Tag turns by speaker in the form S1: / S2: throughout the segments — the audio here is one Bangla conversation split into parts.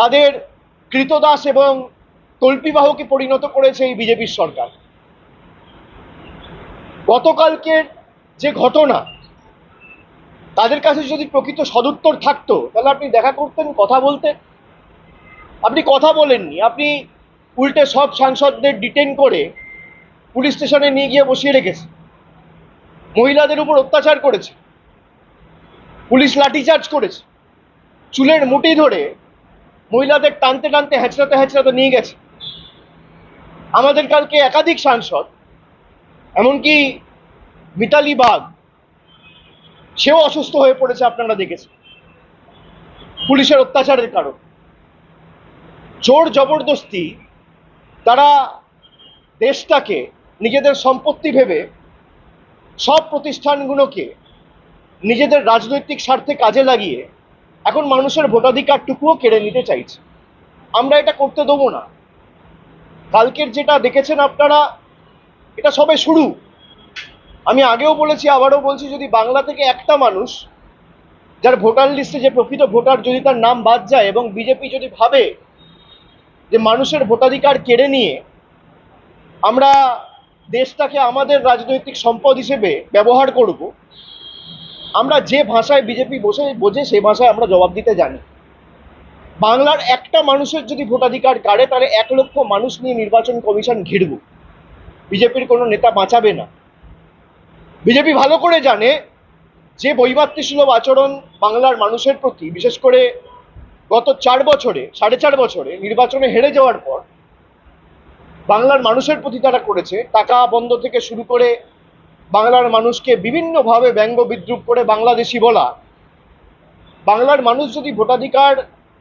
S1: তাদের কৃতদাস এবং তল্পিবাহকে পরিণত করেছে এই বিজেপির সরকার। গতকালকের যে ঘটনা, তাদের কাছে যদি প্রকৃত সদুত্তর থাকতো, তাহলে আপনি দেখা করতেন, কথা বলতেন। আপনি কথা বলেননি, আপনি উল্টে সব সাংসদদের ডিটেন করে পুলিশ স্টেশনে নিয়ে গিয়ে বসিয়ে রেখেছে মহিলাদের উপর অত্যাচার করেছে, পুলিশ লাঠিচার্জ করেছে, চুলের মুঠি ধরে মহিলাদের টানতে টানতে হ্যাঁচড়াতে হ্যাঁচড়াতে নিয়ে গেছে। আমাদের কালকে একাধিক সাংসদ, এমনকি মিতালি বাগ, সেও অসুস্থ হয়ে পড়েছে আপনারা দেখেছেন। পুলিশের অত্যাচারের কারণ। জোর জবরদস্তি, তারা দেশটাকে, নিজেদের সম্পত্তি ভেবে, সব প্রতিষ্ঠানগুলোকে, নিজেদের রাজনৈতিক স্বার্থে কাজে লাগিয়ে এখন মানুষের ভোটাধিকারটুকুও কেড়ে নিতে চাইছে। আমরা এটা করতে দেবো না। কালকের যেটা দেখেছেন আপনারা, এটা সবে শুরু। আমি আগেও বলেছি, আবারও বলছি, যদি বাংলা থেকে একটা মানুষ যার ভোটার লিস্টে যে প্রকৃত ভোটার যদি তার নাম বাদ যায় এবং বিজেপি যদি ভাবে যে মানুষের ভোটাধিকার কেড়ে নিয়ে আমরা দেশটাকে আমাদের রাজনৈতিক সম্পদ হিসেবে ব্যবহার করব আমরা যে ভাষায় বিজেপি বসে, বোঝে সেই ভাষায় আমরা জবাব দিতে জানি। বাংলার একটা মানুষের যদি ভোটাধিকার কাড়ে, তাহলে এক লক্ষ মানুষ নিয়ে নির্বাচন কমিশন ঘিরব। বিজেপির কোনো নেতা বাঁচাবে না। বিজেপি ভালো করে জানে যে বৈমাতৃসুলভ আচরণ বাংলার মানুষের প্রতি, বিশেষ করে গত চার বছরে, সাড়ে চার বছরে নির্বাচনে হেরে যাওয়ার পর, বাংলার মানুষের প্রতি তারা করেছে, টাকা বন্ধ থেকে শুরু করে বাংলার মানুষকে বিভিন্নভাবে ব্যঙ্গ বিদ্রুপ করে বাংলাদেশি বলা। বাংলার মানুষ যদি ভোটাধিকার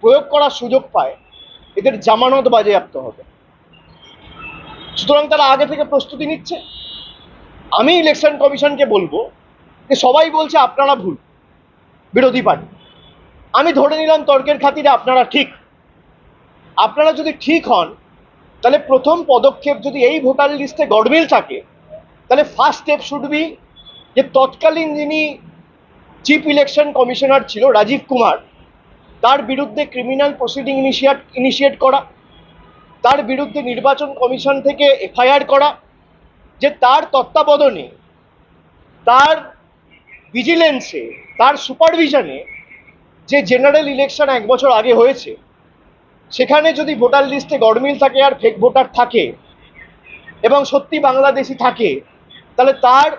S1: প্রয়োগ করার সুযোগ পায়, এদের জামানত বাজেয়াপ্ত হবে। সুতরাং তারা আগে থেকে প্রস্তুতি নিচ্ছে। আমি ইলেকশন কমিশনকে বলব যে সবাই বলছে আপনারা ভুল, বিরোধী পার্টি। আমি ধরে নিলাম তর্কের খাতিরে আপনারা ঠিক। আপনারা যদি ঠিক হন, তাহলে প্রথম পদক্ষেপ যদি এই ভোটার লিস্টে গডমিল থাকে তাহলে ফার্স্ট স্টেপ শুড বি যে তৎকালীন যিনি চিফ ইলেকশন কমিশনার ছিল রাজীব কুমার, তার বিরুদ্ধে ক্রিমিনাল প্রসিডিং ইনিশিয়েট ইনিশিয়েট করা, তার বিরুদ্ধে নির্বাচন কমিশন থেকে এফআইআর করা, যে তার তত্ত্বাবধানে, তার ভিজিলেন্সে তার সুপারভিশনে যে জেনারেল ইলেকশন এক বছর আগে হয়েছে, সেখানে যদি ভোটার লিস্টে গড়মিল থাকে আর ফেক ভোটার থাকে এবং সত্যি বাংলাদেশি থাকে তাহলে তার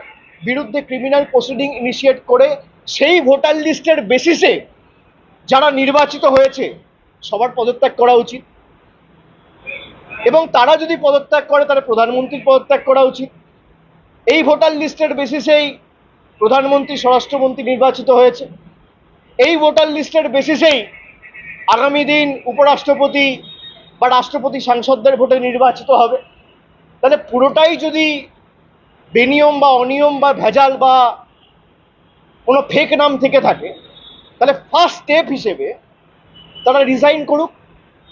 S1: বিরুদ্ধে ক্রিমিনাল প্রসিডিং ইনিশিয়েট করে সেই ভোটার লিস্টের বেসিসে যারা নির্বাচিত হয়েছে, সবার পদত্যাগ করা উচিত। এবং তারা যদি পদত্যাগ করে, তাহলে প্রধানমন্ত্রীর পদত্যাগ করা উচিত। এই ভোটার লিস্টের বেসিসেই প্রধানমন্ত্রী, স্বরাষ্ট্রমন্ত্রী নির্বাচিত হয়েছে। এই ভোটার লিস্টের বেসিসেই আগামী দিন উপরাষ্ট্রপতি বা রাষ্ট্রপতি সাংসদদের ভোটে নির্বাচিত হবে। তাহলে পুরোটাই যদি বেনিয়ম বা অনিয়ম বা ভেজাল বা কোনো ফেক নাম থেকে থাকে, তাহলে ফার্স্ট স্টেপ হিসেবে তারা রিজাইন করুক।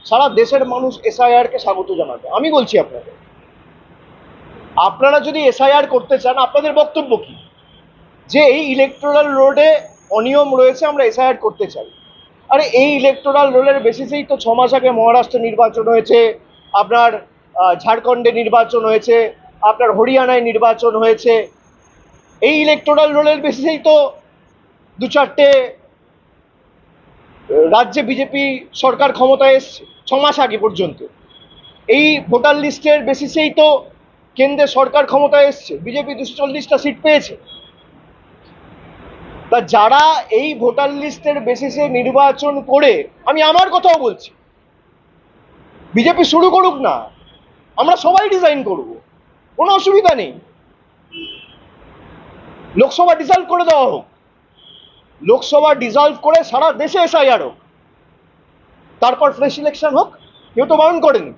S1: সারা দেশের মানুষ এসআইআরকে স্বাগত জানাবে। আমি বলছি আপনাদের, আপনারা যদি এসআইআর করতে চান, আপনাদের বক্তব্য কি? যে এই ইলেকট্রাল রোডে অনিয়ম রয়েছে, আমরা এসআইআর করতে চাই। আরে এই ইলেকটোরাল রোলের বেসিসেই তো ছ মাস আগে মহারাষ্ট্রে নির্বাচন হয়েছে, আপনার ঝাড়খণ্ডে নির্বাচন হয়েছে আপনার হরিয়ানায় নির্বাচন হয়েছে। এই ইলেকটোরাল রোলের বেসিসেই তো দু চারটে রাজ্যে বিজেপি সরকার ক্ষমতায় এসছে, ছ মাস আগে পর্যন্ত। এই ভোটার লিস্টের বেসিসেই তো কেন্দ্রে সরকার ক্ষমতায় এসছে বিজেপি দুশো চল্লিশটা সিট পেয়েছে। তা যারা এই ভোটার লিস্টের বেসিসে নির্বাচন করে, আমি আমার কথাও বলছি বিজেপি শুরু করুক না, আমরা সবাই ডিজাইন করব। কোনো অসুবিধা নেই। লোকসভা ডিসলভ করে দেওয়া হোক। লোকসভা ডিসলভ করে সারা দেশে এসআইআর হোক তারপর ফ্রেশ ইলেকশন হোক, কেউ তো বারণ করেনি।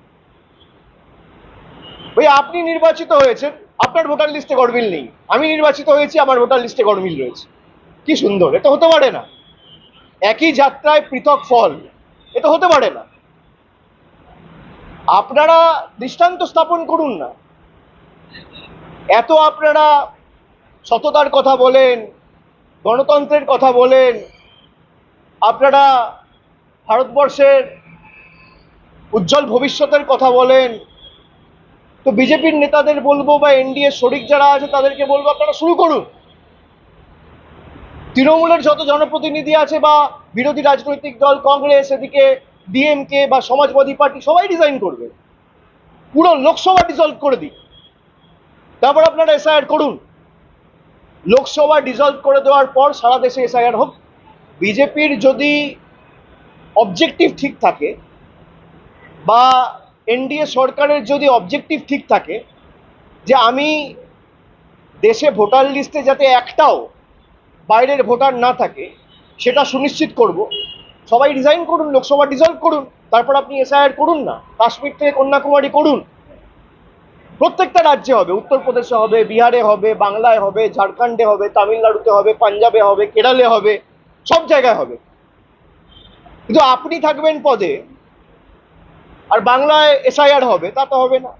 S1: ওই আপনি নির্বাচিত হয়েছেন, আপনার ভোটার লিস্টে গরমিল নেই। আমি নির্বাচিত হয়েছি, আমার ভোটার লিস্টে গড়মিল রয়েছে। কি সুন্দর এটা হতে পারে না। একই যাত্রায় পৃথক ফল এটা হতে পারে না। আপনারা দৃষ্টান্ত স্থাপন করুন না। এত আপনারা সততার কথা বলেন, গণতন্ত্রের কথা বলেন, আপনারা ভারতবর্ষের উজ্জ্বল ভবিষ্যতের কথা বলেন, তো বিজেপির নেতাদের বলব বা এনডিএ শরিক যারা আছে তাদেরকে বলব আপনারা শুরু করুন। তৃণমূলের যত জনপ্রতিনিধি আছে বা বিরোধী রাজনৈতিক দল, কংগ্রেস, এদিকে ডিএমকে বা সমাজবাদী পার্টি সবাই ডিজাইন করবে। পুরো লোকসভা ডিজলভ করে দিই তারপর আপনারা এসআইআর করুন। লোকসভা ডিজলভ করে দেওয়ার পর সারা দেশে এসআইআর হোক। বিজেপির যদি অবজেক্টিভ ঠিক থাকে বা এনডিএ সরকারের যদি অবজেক্টিভ ঠিক থাকে যে আমি দেশে ভোটার লিস্টে যাতে একটাও বাইরের ভোটার না থাকে, সেটা সুনিশ্চিত করব। সবাই রিজাইন করুন, লোকসভা ডিজলভ করুন, তারপর আপনি এসআইআর করুন না। কাশ্মীর থেকে কন্যাকুমারী করুন। প্রত্যেকটা রাজ্যে হবে, উত্তরপ্রদেশে হবে, বিহারে হবে, বাংলায় হবে, ঝাড়খণ্ডে হবে, তামিলনাড়ুতে হবে, পাঞ্জাবে হবে, কেরালে হবে, সব জায়গায় হবে। কিন্তু আপনি থাকবেন পদে, আর বাংলায় এসআইআর হবে, তা তো হবে না।